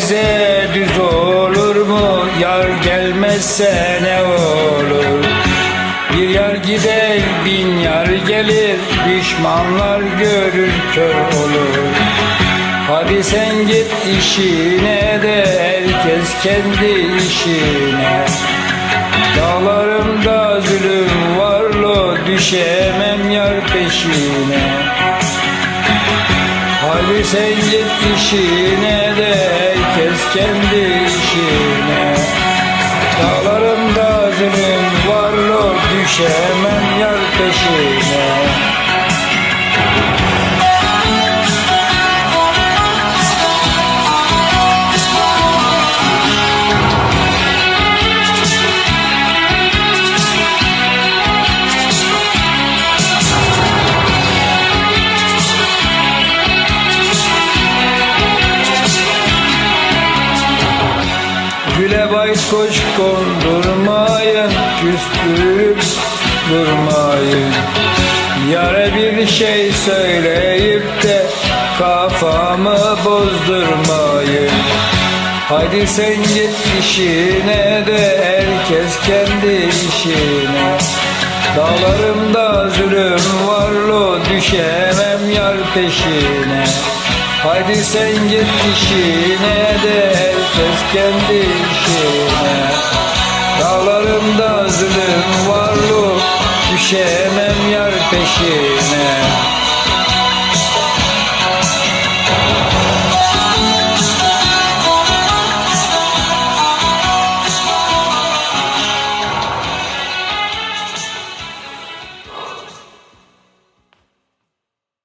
size düz olur mu? Yar gelmezse ne olur? Bir yar gider bin yar gelir Düşmanlar görür kör olur Hadi sen git işine de herkes kendi işine Dağlarımda zulüm var lo düşemem yar peşine Hadi sen git işine kendi işine. Dağlarımda zulüm var lo düşemem yar peşine Bayt koş kondurmayın Küstürüp durmayın. Yara bir şey söyleyip de Kafamı bozdurmayın. Hadi sen git işine de Herkes kendi işine. Dağlarımda zulüm var lo Düşemem yar peşine Hadi sen git işine de herkes kendi işine. Dağlarımda zulüm var lo Düşemem yar peşine